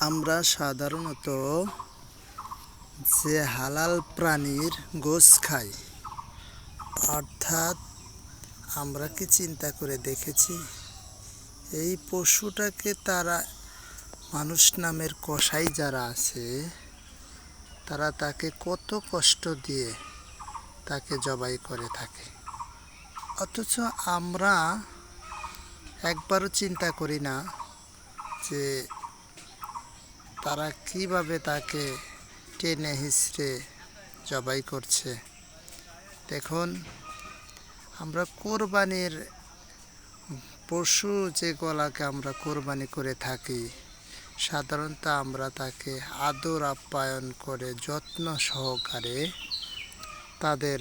আমরা সাধারণত যে হালাল প্রাণীর গোস খাই, অর্থাৎ আমরা কি চিন্তা করে দেখেছি? এই পশুটাকে তারা মানুষ নামের কষাই যারা আছে, তারা তাকে কত কষ্ট দিয়ে তাকে জবাই করে থাকে। অথচ আমরা একবারও চিন্তা করি না যে তারা কীভাবে তাকে টেনে হিসড়ে জবাই করছে? দেখুন, আমরা কোরবানির পশু যে গলাকে আমরা কোরবানি করে থাকি, সাধারণত আমরা তাকে আদর আপ্যায়ন করে যত্ন সহকারে তাদের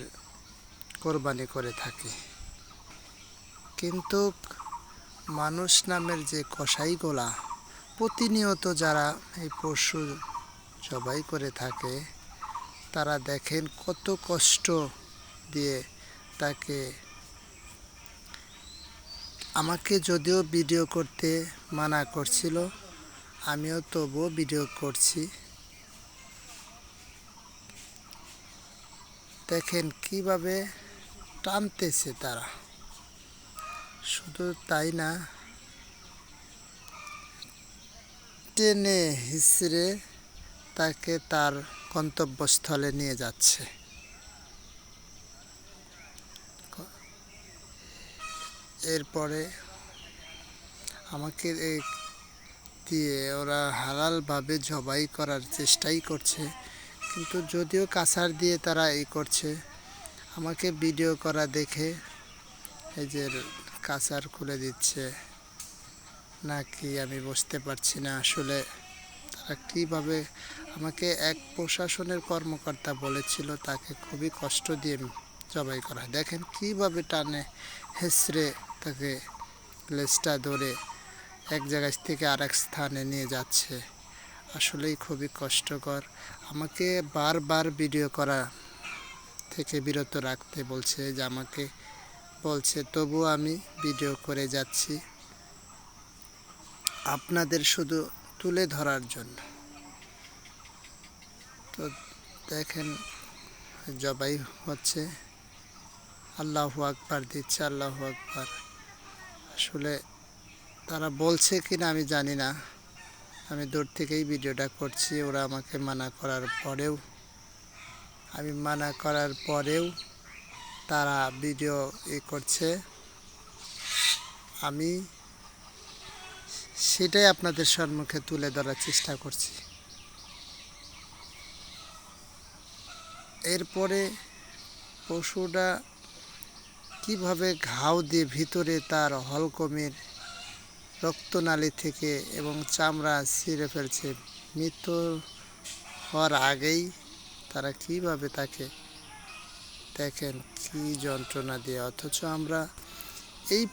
কোরবানি করে থাকি। কিন্তু মানুষ নামের যে কসাইগুলা প্রতিনিয়ত যারা এই পশু জবাই করে থাকে, তারা দেখেন কত কষ্ট দিয়ে তাকে আমাকে যদিও ভিডিও করতে মানা করছিল, আমিও তবুও ভিডিও করছি। দেখেন কীভাবে টানতেছে তারা। শুধু তাই না টেনে হিসড়ে তাকে তার গন্তব্যস্থলে নিয়ে যাচ্ছে। এরপরে আমাকে দিয়ে ওরা হালালভাবে জবাই করার চেষ্টাই করছে। কিন্তু যদিও কাছার দিয়ে তারা এই করছে, আমাকে ভিডিও করা দেখে এই যে কাছার খুলে দিচ্ছে। নাকি আমি বুঝতে পারছি না আসলে তারা কীভাবে আমাকে এক প্রশাসনের কর্মকর্তা বলেছিল তাকে খুবই কষ্ট দিয়ে জবাই করা দেখেন কীভাবে টানে হেসড়ে তাকে লেজটা ধরে এক জায়গা থেকে আরেক স্থানে নিয়ে যাচ্ছে। আসলেই খুবই কষ্টকর। আমাকে বারবার ভিডিও করা থেকে বিরত রাখতে বলছে, যে আমাকে বলছে তবু আমি ভিডিও করে যাচ্ছি। আপনাদের শুধু তুলে ধরার জন্য। তো দেখেন, জবাই হচ্ছে। আল্লাহ আকবার দিচ্ছে, আল্লাহ আকবার। আসলে তারা বলছে কি না আমি জানি না। আমি দূর থেকেই ভিডিওটা করছি, ওরা আমাকে মানা করার পরেও। আমি মানা করার পরেও তারা ভিডিও ই করছে। আমি সেটাই আপনাদের সম্মুখে তুলে ধরার চেষ্টা করছি। এরপরে পশুটা কীভাবে ঘাও দিয়ে ভিতরে তার হলকমের রক্তনালী থেকে এবং চামড়া ছিঁড়ে ফেলছে, মৃত্যু হওয়ার আগেই তারা কীভাবে তাকে দেখেন, কি যন্ত্রণা দিয়ে? অথচ আমরা এই